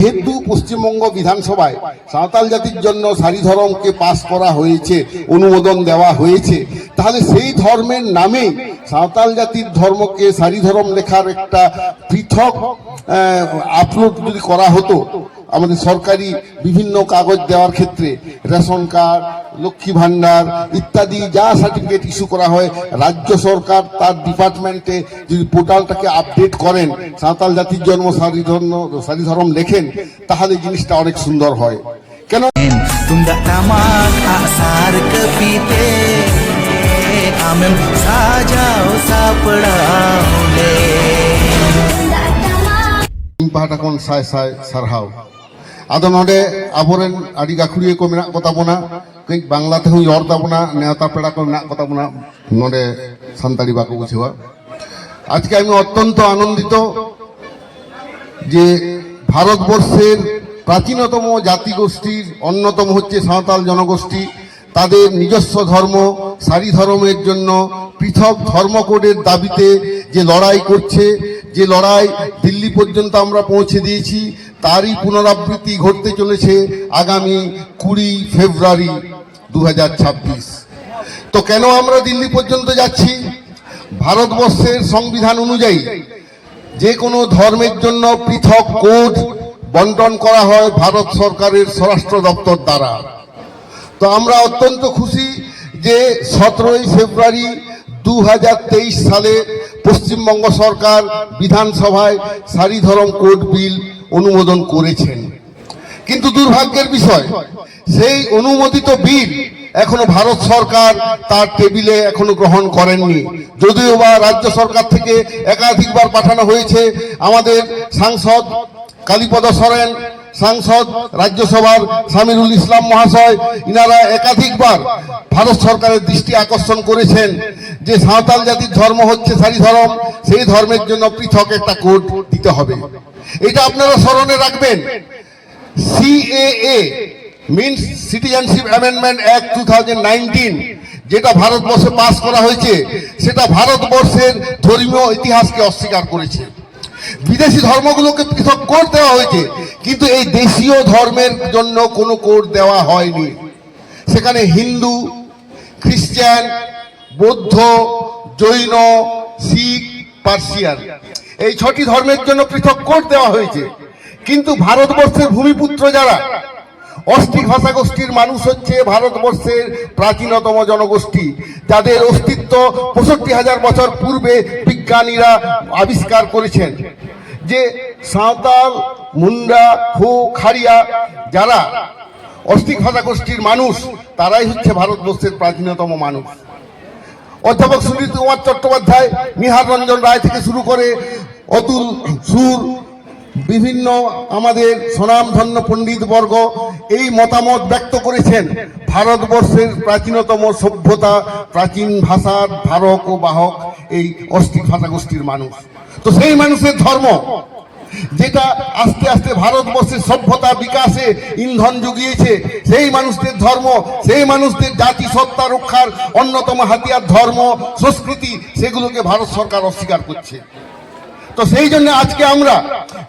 যেহেতু পশ্চিমবঙ্গ বিধানসভায় সাঁওতাল জাতির জন্য সারি ধর্মকে পাশ করা হয়েছে, অনুমোদন দেওয়া হয়েছে, তাহলে সেই ধর্মের নামে সাঁওতাল জাতির ধর্মকে সারি ধর্ম লেখার একটা পৃথক আপলোড যদি করা হতো, আমাদের সরকারি বিভিন্ন কাগজ দেওয়ার ক্ষেত্রে রেশন কার্ড লক্ষ্মী ভান্ডার ইত্যাদি যা সার্টিফিকেট ইস্যু করা হয় রাজ্য সরকার তার ডিপার্টমেন্টে যদি পোর্টালটাকে আপডেট করেন সাঁওতাল জাতির জন্ম সারি ধর্ম সারি ধর্ম লেখেন তাহলে জিনিসটা অনেক সুন্দর হয় কেন Tunggak tamak aksar kepite Amen sajau sapadahule ᱤᱧ ᱯᱟᱦᱴᱟ ᱠᱷᱚᱱ ᱥᱟᱭ ᱥᱟᱭ ᱥᱟᱨᱦᱟᱣ ᱟᱫᱚ ᱱᱚᱰᱮ ᱟᱵᱚᱨᱮᱱ ᱟᱹᱰᱤ ᱜᱟᱹᱠᱷᱩᱲᱤᱭᱟᱹ ᱠᱚ ᱢᱮᱱᱟᱜ ᱠᱚᱛᱟ ᱵᱚᱱᱟ ᱠᱟᱹᱡ ᱵᱟᱝᱞᱟ ᱛᱮᱦᱚᱸ ᱨᱚᱲ ᱛᱟᱵᱚᱱᱟ ᱱᱮᱣᱛᱟ ᱯᱮᱲᱟ ᱠᱚ ᱢᱮᱱᱟᱜ ᱠᱚᱛᱟ ᱵᱚᱱᱟ ᱱᱚᱰᱮ সান্তাড়ি বাকো বুঝেওয়া আজকে আমি অত্যন্ত আনন্দিত যে ভারতবর্ষের প্রাচীনতম জাতিগোষ্ঠীর অন্যতম হচ্ছে সাঁওতাল জনগোষ্ঠী তাদের নিজস্ব ধর্ম সারি ধর্মের জন্য পৃথক ধর্মকোডের দাবিতে যে লড়াই করছে যে লড়াই দিল্লি পর্যন্ত আমরা পৌঁছে দিয়েছি তারই পুনরাবৃত্তি ঘটতে চলেছে আগামী কুড়ি ফেব্রুয়ারি দু হাজার ছাব্বিশ। তো কেন আমরা দিল্লি পর্যন্ত যাচ্ছি? ভারতবর্ষের সংবিধান অনুযায়ী যে কোনো ধর্মের জন্য পৃথক কোড বন্টন করা হয় ভারত সরকারের স্বরাষ্ট্র দপ্তর দ্বারা। তো আমরা অত্যন্ত খুশি যে সতেরোই ফেব্রুয়ারি দু হাজার তেইশ সালে পশ্চিমবঙ্গ সরকার বিধানসভায় সারি ধরম কোড বিল অনুমোদন করেছেন। কিন্তু দুর্ভাগ্যের বিষয়, সেই অনুমোদিত বিল এখনও ভারত সরকার তার টেবিলে এখনও গ্রহণ করেননি। যদিও বা রাজ্য সরকার থেকে একাধিকবার পাঠানো হয়েছে, আমাদের সাংসদ কালীপদ সরেন, সাংসদ রাজ্যসভার সামিরুল ইসলাম মহাশয়, ইনারা একাধিকবার ভারত সরকারের দৃষ্টি আকর্ষণ করেছেন যে সাঁওতাল জাতির ধর্ম হচ্ছে সারি ধর্ম, সেই ধর্মের জন্য পৃথক একটা কোড দিতে হবে। এটা আপনারা স্মরণে রাখবেন। CAA means citizenship amendment act two যেটা ভারতবর্ষে পাস করা হয়েছে, সেটা ভারতবর্ষের ধর্মীয় ইতিহাসকে অস্বীকার করেছে। বিদেশি ধর্মগুলোকে পৃথক কোড দেওয়া হয়েছে, কিন্তু এই দেশীয় ধর্মের জন্য কোনো কোড দেওয়া হয়নি। সেখানে হিন্দু, খ্রিস্টান, বৌদ্ধ, জৈন, শিখ, পার্সিয়ান। এই ছটি ধর্মের জন্য পৃথক কোড দেওয়া হয়েছে। কিন্তু ভারতবর্ষের ভূমিপুত্র যারা অষ্টিক ভাষা গোষ্ঠীর মানুষ হচ্ছে ভারতবর্ষের প্রাচীনতম জনগোষ্ঠী। যাদের অস্তিত্ব পঁয়ষট্টি হাজার বছর পূর্বে বিজ্ঞানীরা আবিষ্কার করেছেন। যে সাঁওতাল, মুন্ডা হো খাড়িয়া যারা অষ্টিক ভাষা গোষ্ঠীর মানুষ, তারাই হচ্ছে ভারতবর্ষের প্রাচীনতম মানুষ। অধ্যাপক সুনীল কুমার চট্টোপাধ্যায় নিহার রঞ্জন রায় থেকে শুরু করে অতুল সুর, বিভিন্ন আমাদের স্বনামধন্য পণ্ডিত বর্গ এই মতামত ব্যক্ত করেছেন। ভারতবর্ষের প্রাচীনতম সভ্যতা, প্রাচীন ভাষার ধারক ও বাহক এই অষ্টিক ভাষা গোষ্ঠীর মানুষ। তো সেই মানুষের ধর্ম, যেটা আস্তে আস্তে ভারতবর্ষের সভ্যতা বিকাশে ইন্ধন জুগিয়েছে, সেই মানুষদের ধর্ম, সেই মানুষদের জাতি সত্তা রক্ষার অন্যতম হাতিয়ার ধর্ম, সংস্কৃতি, সেগুলোকে ভারত সরকার অস্বীকার করছে। তো সেই জন্য আজকে আমরা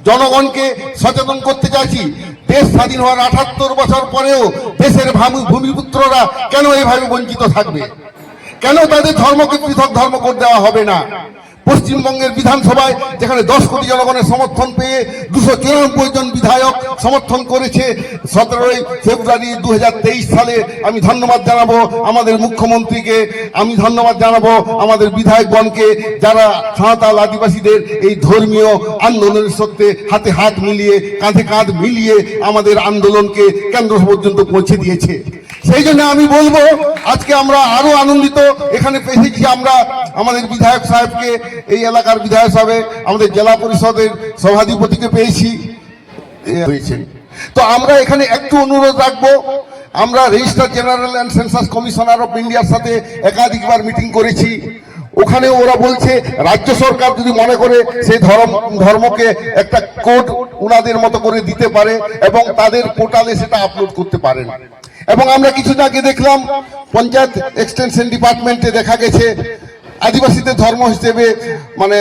জনগণকে সচেতন করতে চাইছি। দেশ স্বাধীন হওয়ার আঠাত্তর বছর পরেও দেশের ভামু- ভূমিপুত্ররা কেন এভাবে বঞ্চিত থাকবে? কেন তাদের ধর্মকে পৃথক ধর্ম করে দেওয়া হবে না? পশ্চিমবঙ্গের বিধানসভায় যেখানে দশ কোটি জনগণের সমর্থন পেয়ে দুশো চুরানব্বই জন বিধায়ক সমর্থন করেছে, সতেরোই ফেব্রুয়ারি দু হাজার তেইশ সালে আমি ধন্যবাদ জানাব আমাদের মুখ্যমন্ত্রীকে, আমি ধন্যবাদ জানাব আমাদের বিধায়কগণকে যারা সাঁওতাল আদিবাসীদের এই ধর্মীয় আন্দোলনের সত্ত্বে হাতে হাত মিলিয়ে, কাঁধে কাঁধ মিলিয়ে আমাদের আন্দোলনকে কেন্দ্র পর্যন্ত পৌঁছে দিয়েছে। সেই জন্য আমি বলব, আজকে আমরা আরও আনন্দিত। এখানে পেয়েছি আমরা আমাদের বিধায়ক সাহেবকে, এই এলাকার বিধায়ক সাহেব, আমাদের জেলা পরিষদের সভাধিপতিকে পেয়েছি। তো আমরা এখানে একটু অনুরোধ রাখব, আমরা register general and census commissioner of ইন্ডিয়ার সাথে একাধিকবার মিটিং করেছি। ওখানে ওরা বলছে, রাজ্য সরকার যদি মনে করে সেই ধর্ম, ধর্মকে একটা কোড উনাদের মতো করে দিতে পারে এবং তাদের পোর্টালে সেটা আপলোড করতে পারেন। এবং আমরা কিছুদিন আগে দেখলাম, পঞ্চায়েত এক্সটেনশন ডিপার্টমেন্টে দেখা গেছে, আদিবাসীদের ধর্ম হিসেবে মানে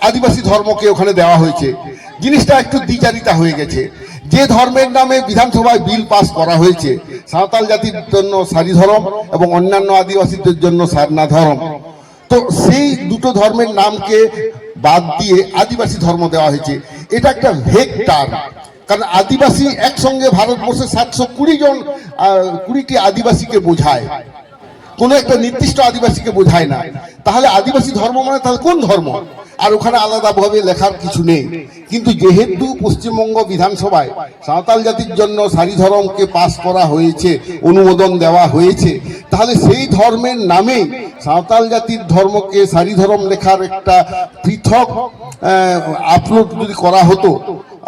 আদিবাসী ধর্মকে ওখানে দেওয়া হয়েছে। জিনিসটা একটু দ্বিচারিতা হয়ে গেছে। যে ধর্মের নামে বিধানসভায় বিল পাস করা হয়েছে, সাঁওতাল জাতির জন্য সারি ধর্ম এবং অন্যান্য আদিবাসীদের জন্য সারনা ধর্ম। তো সেই দুটো ধর্মের নামকে বাদ দিয়ে আদিবাসী ধর্ম দেওয়া হয়েছে। এটা একটা ভেক্টার। কারণ আদিবাসী একসঙ্গে ভারতবর্ষে সাতশো কুড়ি জন কুড়িটি আদিবাসীকে বোঝায়। কোনো একটা নির্দিষ্ট আদিবাসীকে বোঝায় না। তাহলে আদিবাসী ধর্ম মানে তাহলে কোন ধর্ম? আর ওখানে আলাদাভাবে লেখার কিছু নেই। কিন্তু যেহেতু পশ্চিমবঙ্গ বিধানসভায় সাঁওতাল জাতির জন্য সারি ধর্মকে পাশ করা হয়েছে, অনুমোদন দেওয়া হয়েছে, তাহলে সেই ধর্মের নামে সাঁওতাল জাতির ধর্মকে সারি ধর্ম লেখার একটা পৃথক আপলোড যদি করা হতো,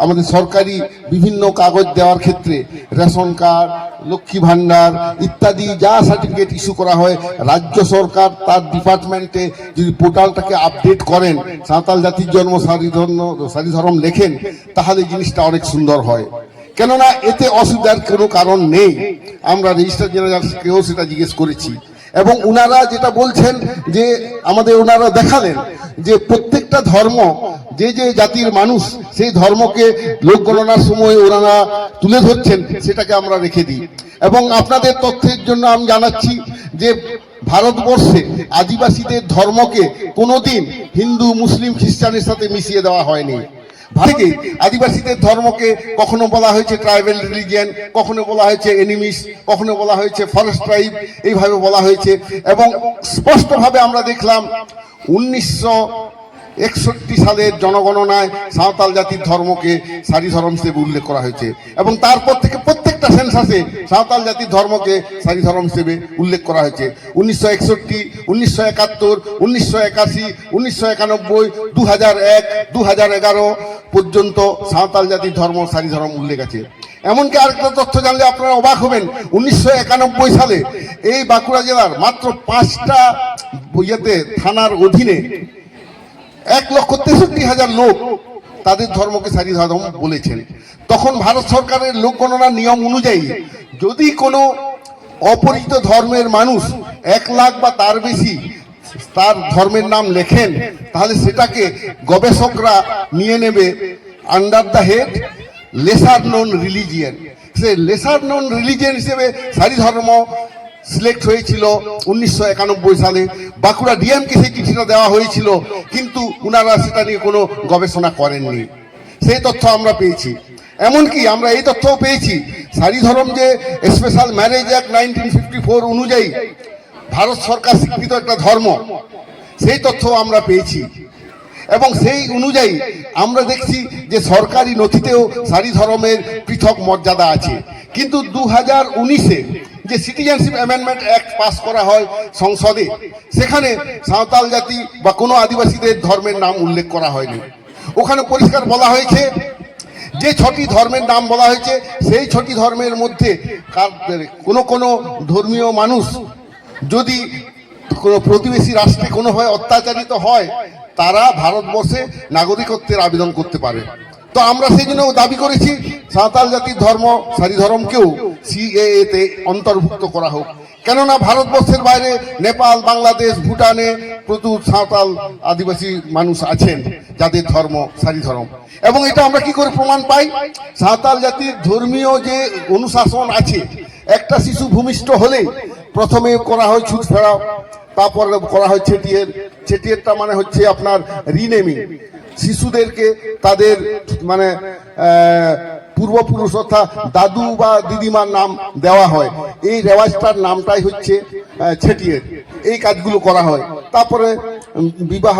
আমাদের সরকারি বিভিন্ন কাগজ দেওয়ার ক্ষেত্রে রেশন কার্ড লক্ষ্মী ভাণ্ডার ইত্যাদি যা সার্টিফিকেট ইস্যু করা হয়, রাজ্য সরকার তার ডিপার্টমেন্টে যদি পোর্টালটাকে আপডেট করেন, সাঁওতাল জাতির জন্ম সারি ধর্ম সারি ধর্ম লেখেন, তাহলে জিনিসটা অনেক সুন্দর হয়। কেননা এতে অসুবিধার কোনো কারণ নেই। আমরা রেজিস্ট্রার জেনারেলকেও সেটা জিজ্ঞেস করেছি। এবং উনারা যেটা বলছেন যে আমাদের ওনারা দেখালেন যে প্রত্যেকটা ধর্ম, যে যে জাতির মানুষ সেই ধর্মকে লোক গণনার সময় ওনারা তুলে ধরছেন, সেটাকে আমরা রেখে দিই। এবং আপনাদের তথ্যের জন্য আমি জানাচ্ছি যে ভারতবর্ষে আদিবাসীদের ধর্মকে কোনোদিন হিন্দু, মুসলিম, খ্রিস্টানের সাথে মিশিয়ে দেওয়া হয়নি। থেকে আদিবাসীদের ধর্মকে কখনো বলা হয়েছে ট্রাইবেল রিলিজিয়ান কখনো বলা হয়েছে এনিমিস কখনো বলা হয়েছে ফরেস্ট ট্রাইব এইভাবে বলা হয়েছে। এবং স্পষ্টভাবে আমরা দেখলাম উনিশশো একষট্টি সালের জনগণনায় সাঁওতাল জাতির ধর্মকে সারি ধর্ম হিসেবে উল্লেখ করা হয়েছে। এবং তারপর থেকে প্রত্যেকটা সেন্সাসে সাঁওতাল জাতির ধর্মকে সারি ধর্ম হিসেবে উল্লেখ করা হয়েছে। উনিশশো একষট্টি, উনিশশো একাত্তর, উনিশশো একাশি, উনিশশো একানব্বই দু হাজার এক দু হাজার এগারো পর্যন্ত সাঁওতাল জাতির ধর্ম, সারি ধর্ম উল্লেখ আছে। এমনকি আরেকটা তথ্য জানলে আপনারা অবাক হবেন। উনিশশো একানব্বই সালে এই বাঁকুড়া জেলার মাত্র পাঁচটা ইয়েতে, থানার অধীনে এক লক্ষ তেষট্টি হাজার লোক তাদের ধর্মকে সারি ধর্ম বলেছেন। তখন ভারত সরকারের লোক গণনার নিয়ম অনুযায়ী যদি কোনো অপরিচিত ধর্মের মানুষ এক লাখ বা তার বেশি তার ধর্মের নাম লেখেন, তাহলে সেটাকে গবেষকরা নিয়ে নেবে under the head lesser non religion say lesser non religion হিসেবে সারি ধর্ম সিলেক্ট হয়েছিল উনিশশো একানব্বই সালে। বাঁকুড়া ডিএমকে সেই চিঠিটা দেওয়া হয়েছিল, কিন্তু উনারা সেটা নিয়ে কোনো গবেষণা করেননি। সেই তথ্য আমরা পেয়েছি। এমনকি আমরা এই তথ্যও পেয়েছি, সারি ধর্ম যে special marriage act nineteen fifty four অনুযায়ী ভারত সরকার স্বীকৃত একটা ধর্ম, সেই তথ্য আমরা পেয়েছি। এবং সেই অনুযায়ী আমরা দেখছি যে সরকারি নথিতেও সারি ধর্মের পৃথক মর্যাদা আছে। কিন্তু দু হাজার উনিশে যে সিটিজেনশিপ অ্যামেন্ডমেন্ট অ্যাক্ট পাস করা হয় সংসদে, সেখানে সাঁওতাল জাতি বা কোনো আদিবাসীদের ধর্মের নাম উল্লেখ করা হয়নি। ওখানে পরিষ্কার বলা হয়েছে যে ছটি ধর্মের নাম বলা হয়েছে, সেই ছটি ধর্মের মধ্যে কোনো কোনো ধর্মীয় মানুষ যদি কোনো প্রতিবেশী রাষ্ট্রে কোনোভাবে অত্যাচারিত হয়, তারা ভারতবর্ষে নাগরিকত্বের আবেদন করতে পারে। তো আমরা সেই জন্য দাবি করেছি, সাঁওতাল জাতির ধর্ম, সারি ধর্মকেও সিএএ তে অন্তর্ভুক্ত করা হোক। কেননা ভারতবর্ষের বাইরে নেপাল, বাংলাদেশ, ভুটানে প্রচুর সাঁওতাল আদিবাসী মানুষ আছেন, যাদের ধর্ম, সারি ধর্ম। এবং এটা আমরা কি করে প্রমাণ পাই? সাঁওতাল জাতির ধর্মীয় যে অনুশাসন আছে, একটা শিশু ভূমিষ্ঠ হলে প্রথমে করা হয় ছুট ফেরাও তারপর করা হয় ছেটিয়ের। ছেটিয়েরটা মানে হচ্ছে আপনার রিনেমিং। শিশুদেরকে তাদের মানে পূর্বপুরুষ অর্থাৎ দাদু বা দিদিমার নাম দেওয়া হয়। এই রেওয়াজটার নামটাই হচ্ছে ছেটিয়ে। এই কাজগুলো করা হয়। তারপরে বিবাহ,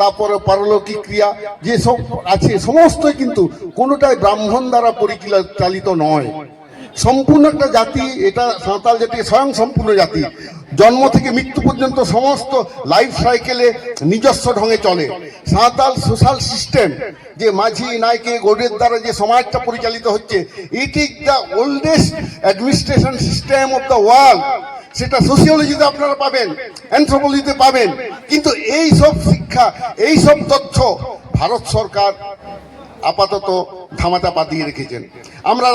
তারপরে পারলৌকিক ক্রিয়া, যেসব আছে, সমস্তই কিন্তু কোনোটাই ব্রাহ্মণ দ্বারা পরিচালিত নয়। সম্পূর্ণ একটা জাতি, এটা সাঁওতাল জাতি, স্বয়ং সম্পূর্ণ জাতি। জন্ম থেকে মৃত্যু পর্যন্ত সমস্ত লাইফ সাইকেলে নিজস্ব ঢঙে চলে। সাঁওতাল সোশ্যাল সিস্টেম যে মাঝি নাইকে গোডের দ্বারা যে সমাজটা পরিচালিত হচ্ছে it is the oldest administration system of the world সেটা সোশিওলজিতে আপনারা পাবেন অ্যান্থ্রোপোলজিতে পাবেন। কিন্তু এই সব শিক্ষা, এই সব তথ্য ভারত সরকার আপাতত ধামাচাপা দিয়ে রেখেছেন। আমরা